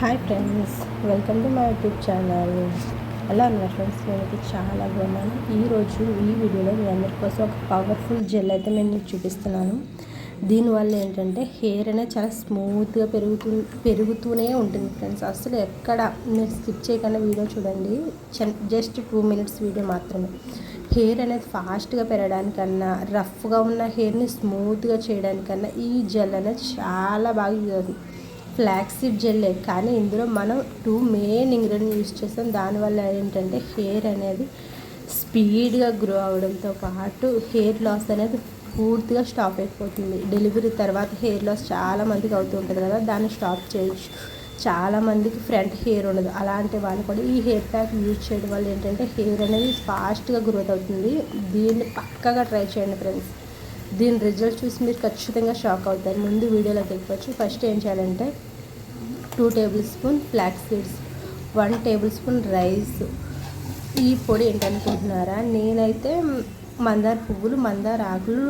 Hi friends welcome to my YouTube channel ఎలా ఉన్నారు friends నేనైతే చాలా బాగున్నాను. ఈరోజు ఈ వీడియోలో మీ అందరి కోసం ఒక పవర్ఫుల్ జెల్ అయితే నేను చూపిస్తున్నాను. దీనివల్ల ఏంటంటే హెయిర్ అనేది చాలా స్మూత్గా పెరుగుతూ పెరుగుతూనే ఉంటుంది ఫ్రెండ్స్ అసలు ఎక్కడ మీరు స్కిప్ చేయకుండా వీడియో చూడండి. జస్ట్ టూ మినిట్స్ వీడియో మాత్రమే. హెయిర్ అనేది ఫాస్ట్గా పెరగడానికన్నా రఫ్గా ఉన్న హెయిర్ని స్మూత్గా చేయడానికన్నా ఈ జెల్ అనేది చాలా బాగా యూజ్ అవుతుంది. ఫ్లాక్సీడ్ జెల్లే కానీ ఇందులో మనం టూ మెయిన్ ఇంగ్రీడియంట్ యూస్ చేస్తాం. దానివల్ల ఏంటంటే హెయిర్ అనేది స్పీడ్గా గ్రో అవడంతో పాటు హెయిర్ లాస్ అనేది పూర్తిగా స్టాప్ అయిపోతుంది. డెలివరీ తర్వాత హెయిర్ లాస్ చాలా మందికి అవుతూ ఉంటుంది కదా దాన్ని స్టాప్ చేయొచ్చు. చాలామందికి ఫ్రంట్ హెయిర్ ఉండదు. అలాంటి వాళ్ళు కూడా ఈ హెయిర్ ప్యాక్ యూజ్ చేయడం వల్ల ఏంటంటే హెయిర్ అనేది ఫాస్ట్గా గ్రోత్ అవుతుంది. దీన్ని పక్కగా ట్రై చేయండి ఫ్రెండ్స్. దీని రిజల్ట్ చూసి మీరు ఖచ్చితంగా షాక్ అవుతారు. ముందు వీడియోలోకి వెళ్ళిపోవచ్చు. ఫస్ట్ ఏం చేయాలంటే two tablespoon flax seeds one tablespoon rice. ఈ పొడి ఏంటనుకుంటున్నారా? నేనైతే మందార పువ్వులు మందార ఆకులు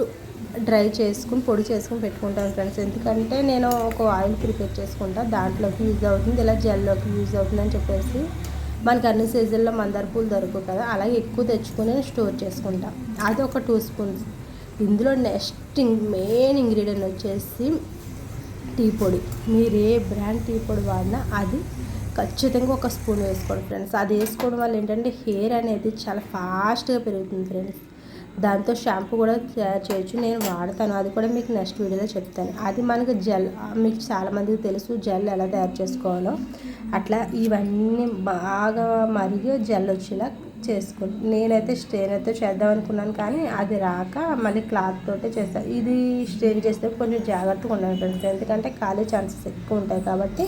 డ్రై చేసుకుని పొడి చేసుకుని పెట్టుకుంటాను ఫ్రెండ్స్. ఎందుకంటే నేను ఒక ఆయిల్ ప్రిపేర్ చేసుకుంటా దాంట్లోకి యూజ్ అవుతుంది ఇలా జెల్లోకి యూజ్ అవుతుంది అని చెప్పేసి. మనకి అన్ని సీజన్లో మందార పూలు దొరకవు కదా అలాగే ఎక్కువ తెచ్చుకుని స్టోర్ చేసుకుంటా. అది ఒక టూ స్పూన్స్. ఇందులో నెక్స్ట్ మెయిన్ ఇంగ్రీడియంట్ వచ్చేసి టీ పొడి. మీరు ఏ బ్రాండ్ టీ పొడి వాడినా అది ఖచ్చితంగా ఒక స్పూన్ వేసుకోండి ఫ్రెండ్స్. అది వేసుకోవడం వల్ల ఏంటంటే హెయిర్ అనేది చాలా ఫాస్ట్గా పెరుగుతుంది ఫ్రెండ్స్. దాంతో షాంపూ కూడా తయారు చేయొచ్చు. నేను వాడతాను. అది కూడా మీకు నెక్స్ట్ వీడియోలో చెప్తాను. అది మనకు జెల్ మీకు చాలామందికి తెలుసు జెల్ ఎలా తయారు చేసుకోవాలో. అట్లా ఇవన్నీ బాగా మరిగి జెల్ వచ్చేలా చేసుకోండి నేనైతే స్ట్రెయిన్ అయితే చేద్దాం అనుకున్నాను కానీ అది రాక మళ్ళీ క్లాత్ తోటే చేస్తాను ఇది స్ట్రెయిన్ చేస్తే కొంచెం జాగ్రత్తగా ఉండాలి ఫ్రెండ్స్. ఎందుకంటే ఖాళీ ఛాన్సెస్ ఎక్కువ ఉంటాయి కాబట్టి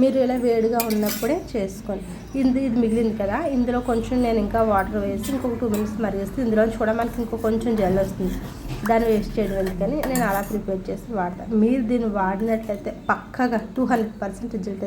మీరు ఇలా వేడిగా ఉన్నప్పుడే చేసుకోండి. ఇది ఇది మిగిలింది కదా ఇందులో కొంచెం నేను ఇంకా వాటర్ వేసి ఇంకొక టూ మినిట్స్ మరిగిస్తే ఇందులో కూడా మనకి ఇంకో కొంచెం జల్ వస్తుంది. దాన్ని వేస్ట్ చేయడం ఎందుకని నేను అలా ప్రిపేర్ చేసి వాడతాను మీరు దీన్ని వాడినట్లయితే పక్కగా టూ హండ్రెడ్ పర్సెంట్ రిజల్ట్